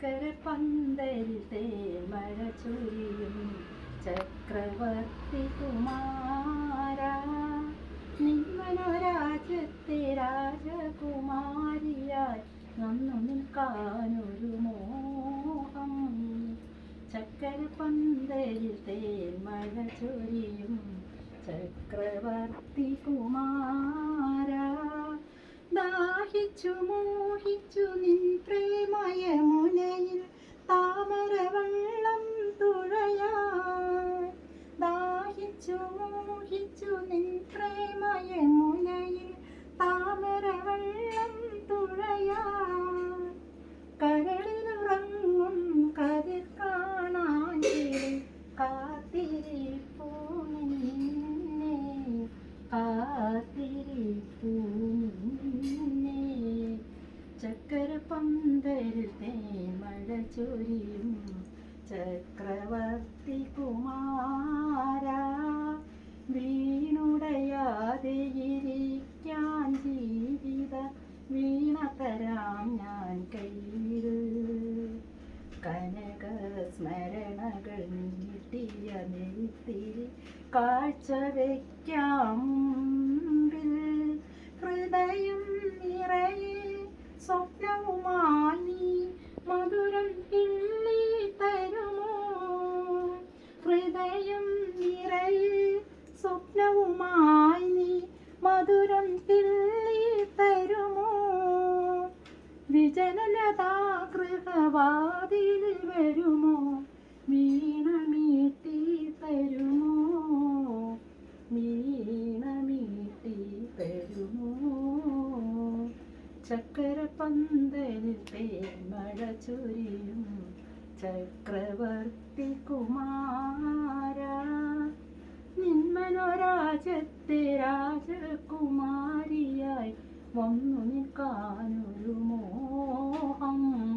ചക്കര പന്തലിൽ തേമഴ ചൊരിയും. ചക്രവർത്തി കുമാര നിന്മനോരാജ്യത്തെ രാജകുമാരിയായി നന്നു നിൽക്കാനൊരു മോഹം. ചക്കര പന്തലിൽ തേമഴ ചൊരിയും. ചക്രവർത്തി കുമാര ദാഹിച്ചു മോഹിച്ചു നിൻ പ്രേമയ പന്തലിൽ തേമഴ ചൊരിയും. ചക്രവർത്തി കുമാര വീണുടയാതെ ഇരിക്കാൻ ജീവിത വീണ തരാം ഞാൻ കയ്യിൽ. കനക സ്മരണകൾ നീട്ടിയ നെയ്ത്തിരി കാഴ്ച വയ്ക്കാം ഹൃദയം നിറയിൽ സ്വപ്നവുമായി നീ മധുരം കിള്ളി തരുമോ? വിജനലതാഗൃഹവാതിൽ വരുമോ? വീണമീട്ടി തരുമോ? വീണമീട്ടി തരുമോ? ചക്കര പന്തലിൽ തേന്മഴ ചൊരിയും ചക്രവർത്തി കുമാര നിന്മനോരാജത്തെ രാജകുമാരിയായി വന്നു നിൽക്കാനൊരു മോഹം.